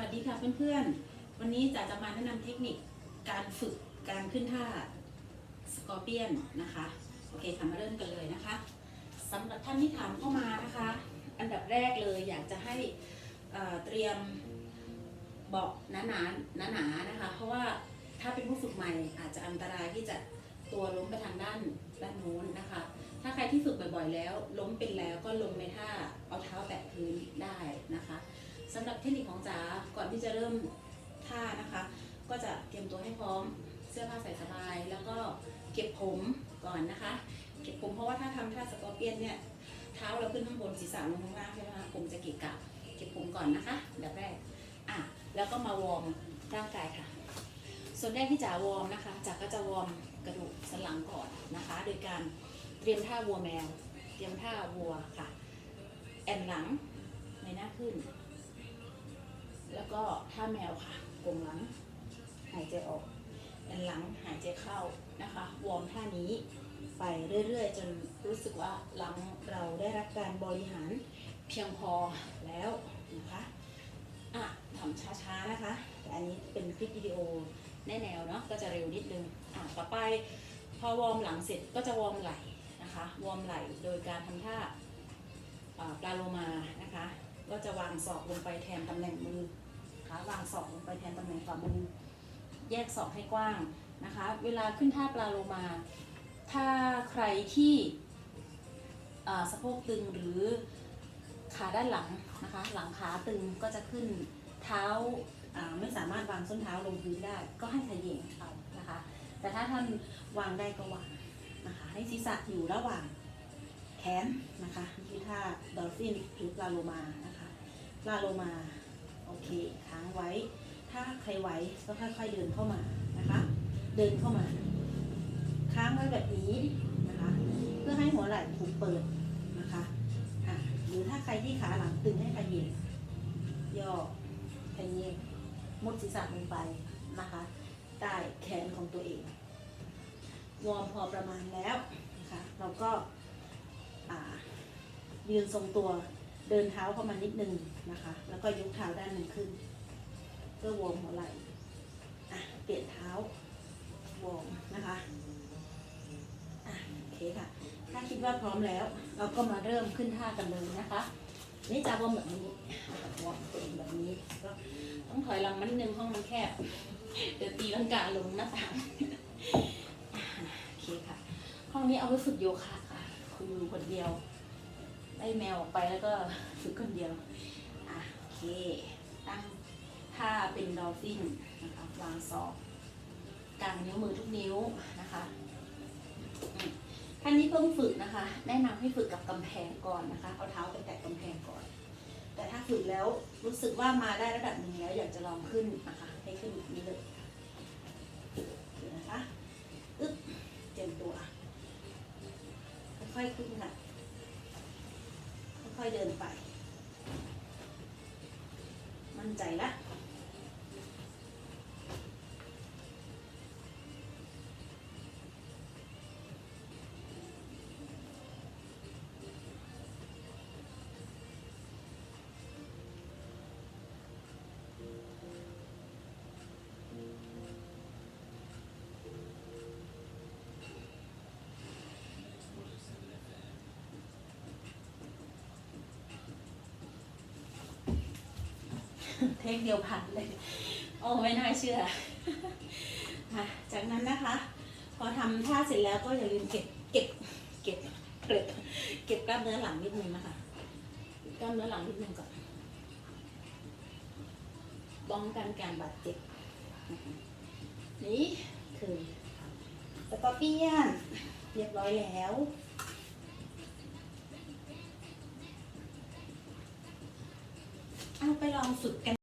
วัสดีค่ะเพื่อนๆ วันนี้จะจะมาแนะนำเทคนิคการฝึกการขึ้นท่าสกอร์เปียนนะคะ โอเคค่ะมาเริ่มกันเลยนะคะสำหรับท่านที่ถามเข้ามานะคะ อันดับแรกเลยอยากจะให้เตรียมเบาะหนาๆหนาๆนะคะ เพราะว่าถ้าเป็นผู้ฝึกใหม่อาจจะอันตรายที่จะตัวล้มไปทางด้านด้านโน้นนะคะ ถ้าใครที่ฝึกบ่อยๆแล้ว ล้มเป็นแล้วก็ลงในท่าเอาเท้าแตะพื้นได้นะคะ สำหรับเทคนิคของจ๋าก่อนที่จะเริ่มท่านะคะ ก็จะเตรียมตัวให้พร้อมเสื้อผ้าใส่สบาย แล้วก็เก็บผมก่อนนะคะ เก็บผมเพราะว่าถ้าทำท่าสกอร์เปียนเนี่ยเท้าเราขึ้นข้างบนศีรษะลงข้างล่างใช่ไหมคะผมจะเกะกะเก็บผมก่อนนะคะอันดับแรกอะแล้วก็มาวอร์มร่างกายค่ะ ส่วนแรกที่จ๋าวอร์มนะคะจ๋าก็จะวอร์มกระดูกสันหลังก่อนนะคะ โดยการเตรียมท่าวัวแมว เตรียมท่าวัวค่ะ แอนหลังในหน้าขึ้น แล้วก็ท่าแมวค่ะกลมหลัง หายใจออกแอนหลังหายใจเข้านะคะ วอร์มท่านี้ไปเรื่อยๆ จนรู้สึกว่าหลังเราได้รับการบริหารเพียงพอแล้วนะคะอะทำช้าๆนะคะ แต่อันนี้เป็นคลิปวิดีโอแน่แนวเนาะก็จะเร็วนิดนึงอะต่อไปพอวอร์มหลังเสร็จก็จะวอร์มไหล่นะคะ วอร์มไหล่โดยการทำท่าปลาโลมานะคะ ก็จะวางศอกลงไปแทนตำแหน่งมือ นะคะวางศอกลงไปแทนตำแหน่งฝ่ามือแยกศอกให้กว้างนะคะ เวลาขึ้นท่าปลาโลมา ถ้าใครที่สะโพกตึงหรือขาด้านหลังนะคะ หลังขาตึงก็จะขึ้นเท้าอ่าไม่สามารถวางส้นเท้าลงพื้นได้ ก็ให้ขย่งเอานะคะ แต่ถ้าท่านวางได้ก็วางนะคะ ให้ศีรษะอยู่ระหว่างแขนนะคะนี่คือท่าดอลฟินหรือปลาโลมานะคะปลาโลมา โอเคค้างไว้ ถ้าใครไหวก็ค่อย ๆเดินเข้ามานะคะ เดินเข้ามา ค้างไว้แบบนี้นะคะ เพื่อให้หัวไหล่ถูกเปิดนะคะอะหรือถ้าใครที่ขาหลังตึงให้ขยิบย่อขยิบมุดศีรษะลงไปนะคะใต้แขนของตัวเอง วอร์มพอประมาณแล้วนะคะเราก็ยืนทรงตัวเดินเท้าเข้ามานิดนึง นะคะ แล้วก็ยกเท้าด้านหนึ่งขึ้น เพื่อวอร์มหัวไหล่อะเปลี่ยนเท้าวอร์มนะคะอะโอเคค่ะ ถ้าคิดว่าพร้อมแล้ว เราก็มาเริ่มขึ้นท่ากันเลยนะคะ นี่จะวอร์มแบบนี้วอร์มตัวเองแบบนี้ก็ต้องถอยหลังมันนึงห้องมันแคบ เดี๋ยวตีลังกาลงหน้าต่างโอเคค่ะ ห้องนี้เอาไว้ฝึกโยคะค่ะคุณอยู่คนเดียวได้แมวออกไปแล้วก็ฝึกคนเดียว อะโอเค ตั้งท่าเป็นดอลฟินนะคะวางศอกกางนิ้วมือทุกนิ้วนะคะท่านนี้เพิ่งฝึกนะคะ แนะนำให้ฝึกกับกำแพงก่อนนะคะ เอาเท้าไปแตะกำแพงก่อน แต่ถ้าฝึกแล้วรู้สึกว่ามาได้ระดับหนึ่งแล้วอยากจะลองขึ้นนะคะ ให้ขึ้นนี้เลยนะคะอึ๊บเตรียมตัว ค่อยๆขึ้นค่ะ ค่อยๆเดินไป มั่น เทคเดียวผ่านเลย โอ้ไม่น่าเชื่อ จากนั้นนะคะ พอทำท่าเสร็จแล้วก็อย่าลืมเก็บเก็บเก็บเก็บเก็บกล้ามเนื้อหลังนิดนึงนะคะกล้ามเนื้อหลังนิดนึงก่อนป้องกันการบาดเจ็บนี่คือสกอร์เปียนเรียบร้อยแล้ว เอาไปลองฝึกกัน